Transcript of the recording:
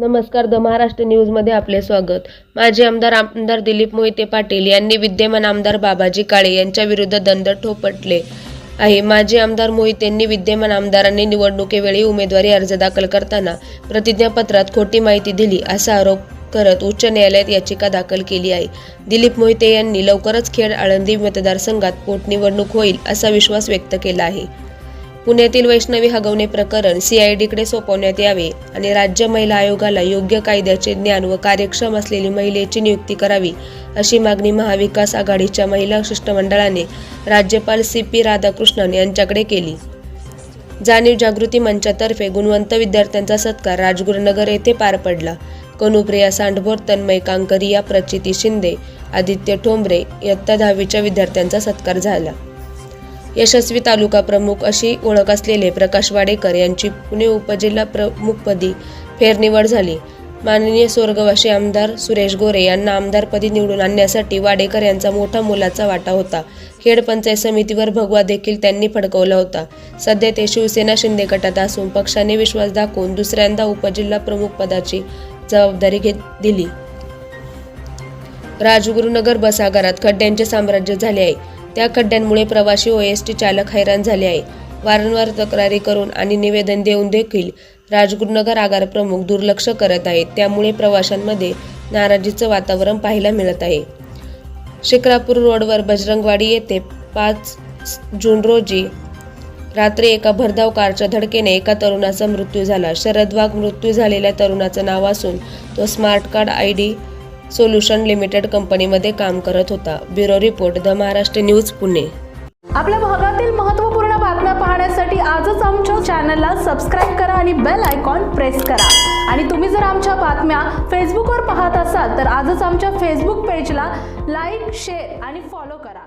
नमस्कार द महाराष्ट्र न्यूजमध्ये आपले स्वागत. माजी आमदार आमदार दिलीप मोहिते पाटील यांनी विद्यमान आमदार बाबाजी काळे यांच्या विरुद्ध दंड ठोपटले आहे. माजी आमदार मोहितेंनी विद्यमान आमदारांनी निवडणुकीवेळी उमेदवारी अर्ज दाखल करताना प्रतिज्ञापत्रात खोटी माहिती दिली असा आरोप करत उच्च न्यायालयात याचिका दाखल केली आहे. दिलीप मोहिते यांनी लवकरच खेड आळंदी मतदारसंघात पोटनिवडणूक होईल असा विश्वास व्यक्त केला आहे. पुण्यातील वैष्णवी हगवणे प्रकरण सीआयडीकडे सोपवण्यात यावे आणि राज्य महिला आयोगाला योग्य कायद्याचे ज्ञान व कार्यक्षम असलेली महिलेची नियुक्ती करावी अशी मागणी महाविकास आघाडीच्या महिला शिष्टमंडळाने राज्यपाल सी पी राधाकृष्णन यांच्याकडे केली. जाणीव जागृती मंचातर्फे गुणवंत विद्यार्थ्यांचा सत्कार राजगुरुनगर येथे पार पडला. कनुप्रिया सांडभोर तन्मय कांकरिया प्रचिती शिंदे आदित्य ठोंबरे इयत्ता दहावीच्या विद्यार्थ्यांचा सत्कार झाला. यशस्वी तालुका प्रमुख अशी ओळख असलेले प्रकाश वाडेकर यांची पुणे उपजिल्हा प्रमुखपदी फेरनिवड झाली. माननीय स्वर्गवासी आमदार सुरेश गोरे यांना आमदारपदी निवडून आणण्यासाठी वाडेकर यांचा मोठा मोलाचा वाटा होता. खेड पंचायत समितीवर भगवा देखील त्यांनी फडकवला होता. सध्या ते शिवसेना शिंदे गटात असून पक्षाने विश्वास दाखवून दुसऱ्यांदा उपजिल्हा प्रमुख पदाची जबाबदारी घेत दिली. राजगुरुनगर बस आगारात खड्ड्यांचे साम्राज्य झाले आहे. त्या खड्ड्यांमुळे प्रवासी ओ एस टी चालक हैराण झाले आहे वारंवार तक्रारी करून आणि निवेदन देऊन देखील राजगुरुनगर आगार प्रमुख दुर्लक्ष करत आहेत. त्यामुळे प्रवाशांमध्ये नाराजीचं वातावरण पाहायला मिळत आहे. शिक्रापूर रोडवर बजरंगवाडी येथे पाच जून रोजी रात्री एका भरधाव कारच्या धडकेने एका तरुणाचा मृत्यू झाला. शरद वाघ मृत्यू झालेल्या तरुणाचं नाव असून तो smart card I D solution limited कंपनीमध्ये काम करत होता. Bureau report the Maharashtra news Pune. आपल्या भागातील महत्त्वपूर्ण बातम्या पाहण्यासाठी आजच आमच्या चॅनलला सबस्क्राईब करा आणि बेल आयकॉन प्रेस करा. आणि तुम्ही जर आमच्या बातम्या फेसबुकवर पाहत असाल तर आजच आमच्या फेसबुक पेजला लाईक शेअर आणि फॉलो करा.